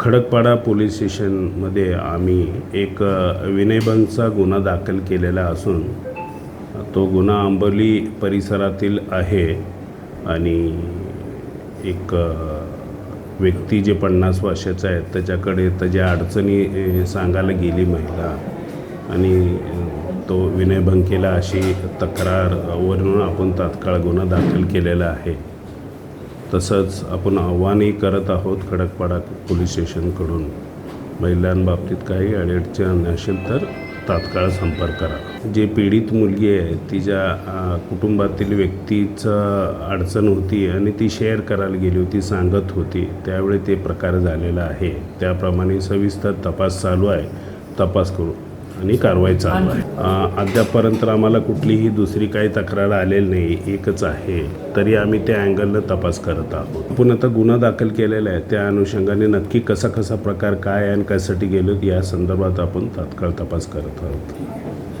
Khadakpada police स्टेशनमध्ये आम्ही एक विनयभंगचा गुन्हा दाखल केलेला असून तो गुन्हा आंबोली परिसरातील आहे आणि एक व्यक्ती जे पन्नास वर्षाचा आहे त्याच्याकडे त्याच्या अडचणी सांगायला गेली महिला आणि तो विनयभंग केला अशी तक्रार वरून आपण तात्काळ गुन्हा दाखल केलेला आहे. तसंच आपण आव्हानही करत आहोत खडकपाडा पोलीस स्टेशनकडून. महिलांबाबतीत काही अडचण असेल तर तात्काळ संपर्क करा. जे पीडित मुलगी आहे तिच्या कुटुंबातील व्यक्तीचं अडचण होती आणि ती शेअर करायला गेली होती सांगत होती. त्यावेळी ते प्रकार झालेला आहे. त्याप्रमाणे सविस्तर तपास चालू आहे. तपास करू. आणि कारवाई चालू आहे. अद्यापपर्यंत आम्हाला कुठलीही दुसरी काही तक्रार आलेली नाही. एकच आहे. तरी आम्ही त्या अँगलनं तपास करत आहोत. आपण आता गुन्हा दाखल केलेला आहे. त्या अनुषंगाने नक्की कसा कसा प्रकार काय आणि कशासाठी गेलो या संदर्भात आपण तात्काळ तपास करत आहोत.